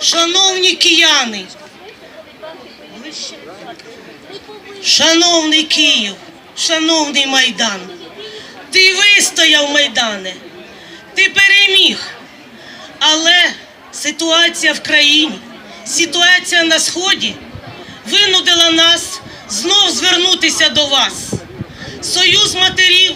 Шановні кияни, шановний Київ, шановний Майдан, ти вистояв, Майдане, ти переміг. Але ситуація в країні, ситуація на Сході винудила нас знов звернутися до вас. Союз матерів,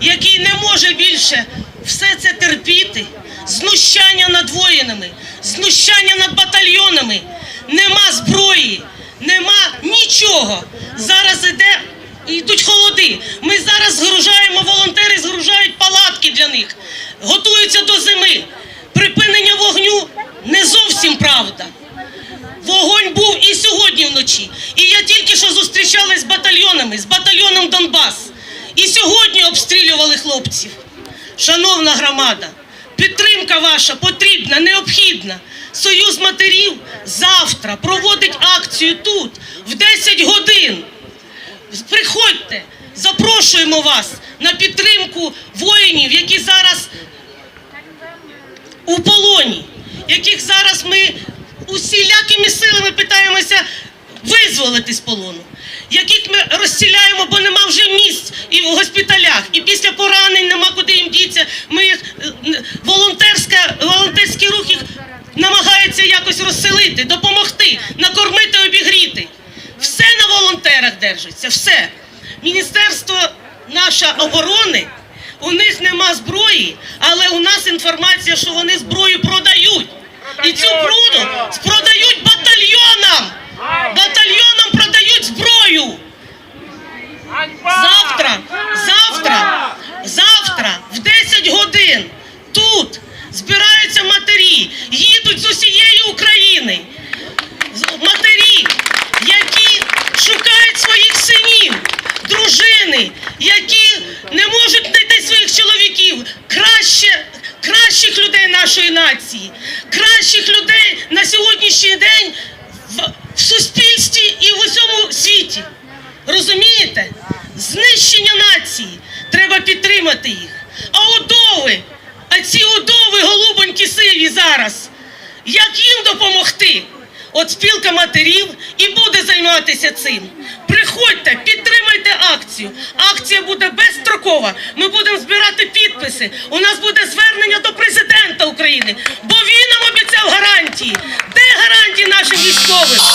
який не може більше все це терпіти, знущання над воїнами, знущання над батальйонами, нема зброї, нема нічого. Зараз іде, йдуть холоди. Ми зараз згружаємо, волонтери згружають палатки для них, готуються до зими. Припинення вогню не зовсім правда. Вогонь був і сьогодні вночі. І я тільки що зустрічалась з батальйонами, з батальйоном Донбас. І сьогодні обстрілювали хлопців. Шановна громада, підтримка ваша потрібна, необхідна. Союз матерів завтра проводить акцію тут в 10 годин. Приходьте, запрошуємо вас на підтримку воїнів, які зараз у полоні, яких зараз ми усілякими силами питаємося визволити з полону, яких ми розсіляємо, бо нема вже місць і в госпіталях, і після поранень нема куди їм діться. Ми їх е, волонтерська, волонтерський рух їх намагається якось розселити, допомогти, накормити, обігріти. Все на волонтерах держиться, все. Міністерство наше оборони. У них нема зброї, але у нас інформація, що вони зброю продають. І цю бруду продають батальйонам. Батальйонам продають зброю. Завтра, завтра, завтра в 10 годин тут збираються матері, їдуть з усієї України. Матері, які шукають своїх синів, дружини, які не можуть знайти своїх чоловіків, краще, кращих людей нашої нації, кращих людей на сьогоднішній день в, суспільстві і в усьому світі. Розумієте? Знищення нації. Підтримати їх. А удови, а ці удови голубонькі сиві зараз. Як їм допомогти? От спілка матерів і буде займатися цим. Приходьте, підтримайте акцію. Акція буде безстрокова. Ми будемо збирати підписи. У нас буде звернення до президента України,